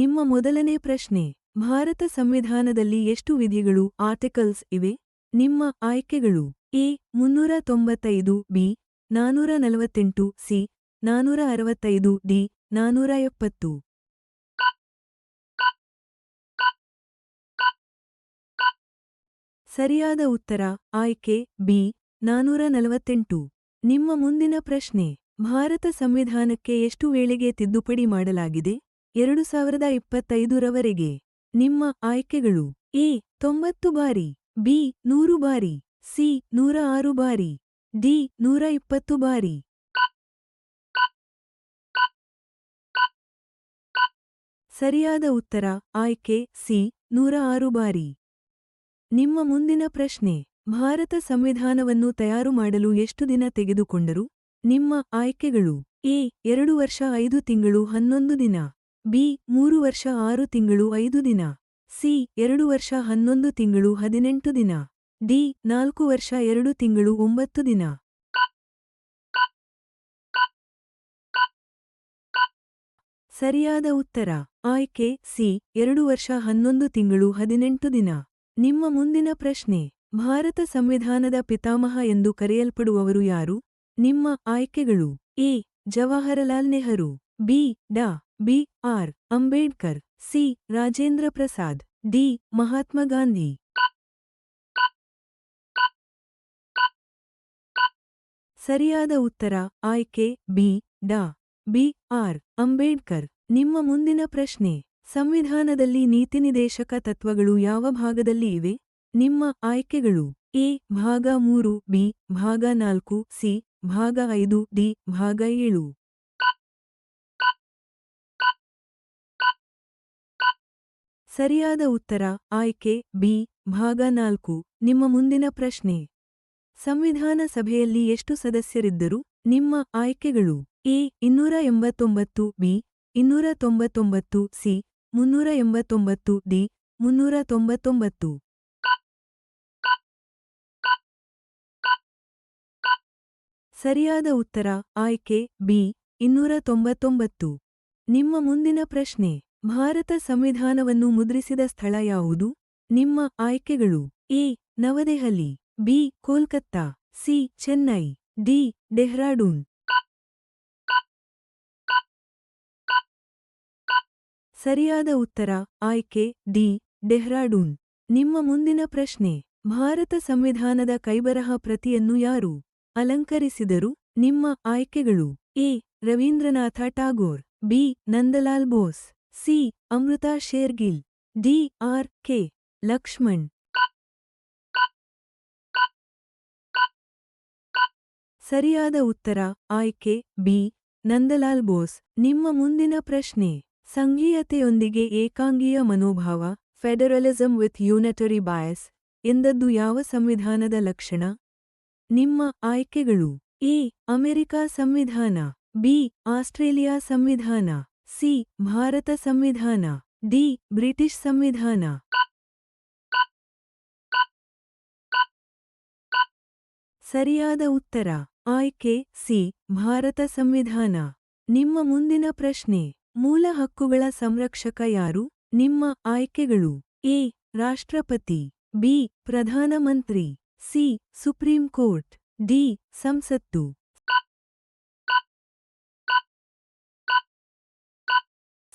ನಿಮ್ಮ ಮೊದಲನೇ ಪ್ರಶ್ನೆ, ಭಾರತ ಸಂವಿಧಾನದಲ್ಲಿ ಎಷ್ಟು ವಿಧಿಗಳು, ಆರ್ಟಿಕಲ್ಸ್ ಇವೆ? ನಿಮ್ಮ ಆಯ್ಕೆಗಳು, ಎ ಮುನ್ನೂರ ತೊಂಬತ್ತೈದು ಬಿ ನಾನೂರ ನಲವತ್ತೆಂಟು ಸಿ ನಾನೂರ ಅರವತ್ತೈದು ಡಿ ನಾನೂರ ಎಪ್ಪತ್ತು ಸರಿಯಾದ ಉತ್ತರ, ಆಯ್ಕೆ, ಬಿ ನಾನೂರ ನಲವತ್ತೆಂಟು ನಿಮ್ಮ ಮುಂದಿನ ಪ್ರಶ್ನೆ, ಭಾರತ ಸಂವಿಧಾನಕ್ಕೆ ಎಷ್ಟು ವೇಳೆಗೆ ತಿದ್ದುಪಡಿ ಮಾಡಲಾಗಿದೆ? ಎರಡು ಸಾವಿರದ ಇಪ್ಪತ್ತೈದರವರೆಗೆ. ನಿಮ್ಮ ಆಯ್ಕೆಗಳು ಎ, ತೊಂಬತ್ತು ಬಾರಿ, ಬಿ, ನೂರು ಬಾರಿ, ಸಿ, ನೂರ ಆರು ಬಾರಿ, ಡಿ, ನೂರ ಇಪ್ಪತ್ತು ಬಾರಿ. ಸರಿಯಾದ ಉತ್ತರ, ಆಯ್ಕೆ, ಸಿ, ನೂರ ಆರು ಬಾರಿ. ನಿಮ್ಮ ಮುಂದಿನ ಪ್ರಶ್ನೆ, ಭಾರತ ಸಂವಿಧಾನವನ್ನು ತಯಾರು ಮಾಡಲು ಎಷ್ಟು ದಿನ ತೆಗೆದುಕೊಂಡರು? ನಿಮ್ಮ ಆಯ್ಕೆಗಳು ಎ, ಎರಡು ವರ್ಷ ಐದು ತಿಂಗಳು ಹನ್ನೊಂದು ದಿನ. ಬಿ, ಮೂರು ವರ್ಷ, ಆರು ತಿಂಗಳು, ಐದು ದಿನ. ಸಿ, ಎರಡು ವರ್ಷ, ಹನ್ನೊಂದು ತಿಂಗಳು, ಹದಿನೆಂಟು ದಿನ. ಡಿ, ನಾಲ್ಕು ವರ್ಷ, ಎರಡು ತಿಂಗಳು, ಒಂಬತ್ತು ದಿನ. ಸರಿಯಾದ ಉತ್ತರ. ಆಯ್ಕೆ. ಸಿ, ಎರಡು ವರ್ಷ, ಹನ್ನೊಂದು ತಿಂಗಳು, ಹದಿನೆಂಟು ದಿನ. ನಿಮ್ಮ ಮುಂದಿನ ಪ್ರಶ್ನೆ. ಭಾರತ ಸಂವಿಧಾನದ ಪಿತಾಮಹ ಎಂದು ಕರೆಯಲ್ಪಡುವವರು ಯಾರು? ನಿಮ್ಮ ಆಯ್ಕೆಗಳು. ಎ, ಜವಾಹರಲಾಲ್ ನೆಹರು. ಬಿ, ಡಾ. B. R. Ambedkar, C. Rajendra Prasad, D. Mahatma Gandhi. ಸರಿಯಾದ ಉತ್ತರ, ಆಯ್ಕೆ, ಬಿ. ಡಾ. ಬಿ. ಆರ್. ಅಂಬೇಡ್ಕರ್. ನಿಮ್ಮ ಮುಂದಿನ ಪ್ರಶ್ನೆ, ಸಂವಿಧಾನದಲ್ಲಿ ನೀತಿನಿದೇಶಕ ತತ್ವಗಳು ಯಾವ ಭಾಗದಲ್ಲಿ ಇವೆ? ನಿಮ್ಮ ಆಯ್ಕೆಗಳು, ಎ. ಭಾಗ ಮೂರು, ಬಿ. ಭಾಗ ನಾಲ್ಕು, ಸಿ. ಭಾಗ ಐದು, ಡಿ. ಭಾಗ ಏಳು. ಸರಿಯಾದ ಉತ್ತರ, ಆಯ್ಕೆ, ಬಿ, ಭಾಗ ನಾಲ್ಕು, ನಿಮ್ಮ ಮುಂದಿನ ಪ್ರಶ್ನೆ. ಸಂವಿಧಾನ ಸಭೆಯಲ್ಲಿ ಎಷ್ಟು ಸದಸ್ಯರಿದ್ದರು? ನಿಮ್ಮ ಆಯ್ಕೆಗಳು, ಎ, ಇನ್ನೂರ ಎಂಬತ್ತೊಂಬತ್ತು, ಬಿ, ಇನ್ನೂರ ತೊಂಬತ್ತೊಂಬತ್ತು, ಸಿ, ಮುನ್ನೂರ ಎಂಬತ್ತೊಂಬತ್ತು, ಡಿ, ಮುನ್ನೂರ ತೊಂಬತ್ತೊಂಬತ್ತು. ಸರಿಯಾದ ಉತ್ತರ, ಆಯ್ಕೆ, ಬಿ, ಇನ್ನೂರ ತೊಂಬತ್ತೊಂಬತ್ತು. ನಿಮ್ಮ ಮುಂದಿನ ಪ್ರಶ್ನೆ. ಭಾರತ ಸಂವಿಧಾನವನ್ನು ಮುದ್ರಿಸಿದ ಸ್ಥಳ ಯಾವುದು? ನಿಮ್ಮ ಆಯ್ಕೆಗಳು A. Navadehali, B. Kolkata, C. Chennai, D. Dehradun. ಸರಿಯಾದ ಉತ್ತರ, ಆಯ್ಕೆ, ಡಿ. ಡೆಹ್ರಾಡೂನ್. ನಿಮ್ಮ ಮುಂದಿನ ಪ್ರಶ್ನೆ, ಭಾರತ ಸಂವಿಧಾನದ ಕೈಬರಹ ಪ್ರತಿಯನ್ನು ಯಾರು ಅಲಂಕರಿಸಿದರು? ನಿಮ್ಮ ಆಯ್ಕೆಗಳು A. Rabindranath Tagore B. Nandalal Bose. C. Amrita Shergil. D. R. K. Laxman. ಸರಿಯಾದ ಉತ್ತರ. ಆಯ್ಕೆ. ಬಿ. ನಂದಲಾಲ್ ಬೋಸ್. ನಿಮ್ಮ ಮುಂದಿನ ಪ್ರಶ್ನೆ. ಸಂಘೀಯತೆಯೊಂದಿಗೆ ಏಕಾಂಗೀಯ ಮನೋಭಾವ, ಫೆಡರಲಿಸಂ ವಿತ್ ಯೂನಿಟರಿ ಬಾಯಸ್, ಎಂದದ್ದು ಯಾವ ಸಂವಿಧಾನದ ಲಕ್ಷಣ? ನಿಮ್ಮ ಆಯ್ಕೆಗಳು. ಎ. ಅಮೆರಿಕ ಸಂವಿಧಾನ. ಬಿ. ಆಸ್ಟ್ರೇಲಿಯಾ ಸಂವಿಧಾನ. ಸಿ, ಭಾರತ ಸಂವಿಧಾನ, ಡಿ, ಬ್ರಿಟಿಷ್ ಸಂವಿಧಾನ. ಸರಿಯಾದ ಉತ್ತರ ಆಯ್ಕೆ ಸಿ, ಭಾರತ ಸಂವಿಧಾನ. ನಿಮ್ಮ ಮುಂದಿನ ಪ್ರಶ್ನೆ, ಮೂಲ ಹಕ್ಕುಗಳ ಸಂರಕ್ಷಕ ಯಾರು? ನಿಮ್ಮ ಆಯ್ಕೆಗಳು, ಎ, ರಾಷ್ಟ್ರಪತಿ, ಬಿ, ಪ್ರಧಾನಮಂತ್ರಿ, ಸಿ, ಸುಪ್ರೀಂ ಕೋರ್ಟ್, ಡಿ, ಸಂಸತ್ತು.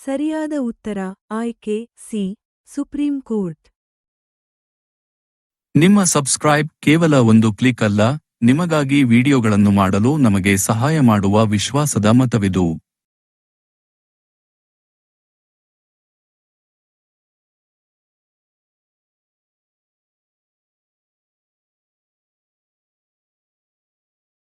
ಸರಿಯಾದ ಉತ್ತರ, ಆಯ್ಕೆ, ಸಿ, ಸುಪ್ರೀಂ ಕೋರ್ಟ್. ನಿಮ್ಮ ಸಬ್ಸ್ಕ್ರೈಬ್ ಕೇವಲ ಒಂದು ಕ್ಲಿಕ್ ಅಲ್ಲ, ನಿಮಗಾಗಿ ವಿಡಿಯೋಗಳನ್ನು ಮಾಡಲು ನಮಗೆ ಸಹಾಯ ಮಾಡುವ ವಿಶ್ವಾಸದ ಮತವಿದು.